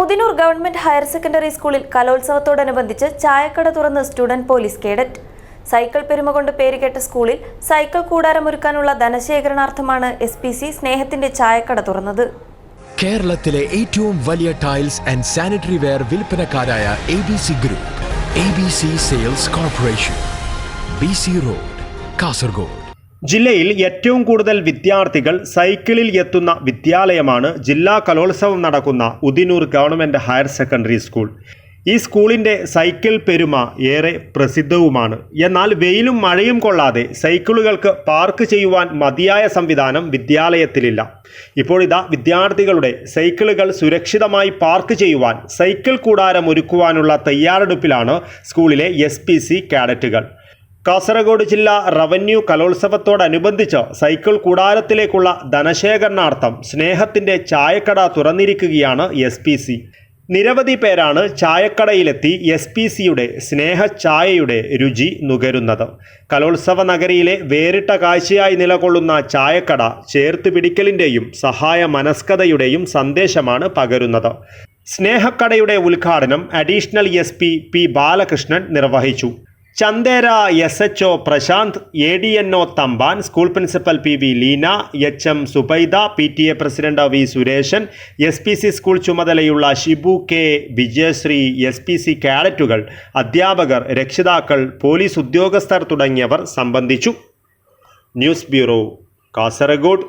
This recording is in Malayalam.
ഉദിനൂർ ഗവൺമെന്റ് ഹയർ സെക്കൻഡറി സ്കൂളിൽ കലോത്സവത്തോടനുബന്ധിച്ച് ചായക്കട തുറന്ന് സ്റ്റുഡന്റ് പോലീസ് കേഡറ്റ്. സൈക്കിൾ പെരുമ കൊണ്ട് പേരുകേട്ട സ്കൂളിൽ സൈക്കിൾ കൂടാരമൊരുക്കാനുള്ള ധനശേഖരണാർത്ഥമാണ് എസ് പി സി സ്നേഹത്തിന്റെ ചായക്കട തുറന്നത്. കേരളത്തിലെ ഏറ്റവും വലിയ tiles and sanitary ware വിൽപ്പനക്കാരായ A B C group A B C sales corporation B C road Kasaragod. ജില്ലയിൽ ഏറ്റവും കൂടുതൽ വിദ്യാർത്ഥികൾ സൈക്കിളിൽ എത്തുന്ന വിദ്യാലയമാണ് ജില്ലാ കലോത്സവം നടക്കുന്ന Udinur government higher secondary school. ഈ സ്കൂളിന്റെ സൈക്കിൾ പെരുമ ഏറെ പ്രസിദ്ധവുമാണ്. എന്നാൽ വെയിലും മഴയും കൊള്ളാതെ സൈക്കിളുകൾക്ക് പാർക്ക് ചെയ്യുവാൻ മതിയായ സംവിധാനം വിദ്യാലയത്തിലില്ല. ഇപ്പോഴിതാ വിദ്യാർത്ഥികളുടെ സൈക്കിളുകൾ സുരക്ഷിതമായി പാർക്ക് ചെയ്യുവാൻ സൈക്കിൾ കൂടാരം ഒരുക്കുവാനുള്ള തയ്യാറെടുപ്പിലാണ് സ്കൂളിലെ എസ് കാഡറ്റുകൾ. കാസർഗോഡ് ജില്ലാ റവന്യൂ കലോത്സവത്തോടനുബന്ധിച്ച് സൈക്കിൾ കൂടാരത്തിലേക്കുള്ള ധനശേഖരണാർത്ഥം സ്നേഹത്തിന്റെ ചായക്കട തുറന്നിരിക്കുകയാണ് എസ് പി സി. നിരവധി പേരാണ് ചായക്കടയിലെത്തി എസ് പി സിയുടെ സ്നേഹ ചായയുടെ രുചി നുകരുന്നത്. കലോത്സവ നഗരിയിലെ വേറിട്ട കാഴ്ചയായി നിലകൊള്ളുന്ന ചായക്കട ചേർത്ത് പിടിക്കലിന്റെയും സഹായ മനസ്കതയുടെയും സന്ദേശമാണ് പകരുന്നത്. സ്നേഹക്കടയുടെ ഉദ്ഘാടനം additional S P P Balakrishnan നിർവഹിച്ചു. Chandera S H O Prashanth A D N O Thampan school principal P V Leena H M Subaida P T A president V Sureshan S P C school ചുമതലയുള്ള Shibu K Vijayasree S P C കാഡറ്റുകൾ അധ്യാപകർ രക്ഷിതാക്കൾ പോലീസ് ഉദ്യോഗസ്ഥർ തുടങ്ങിയവർ സംബന്ധിച്ചു. News bureau Kasaragod.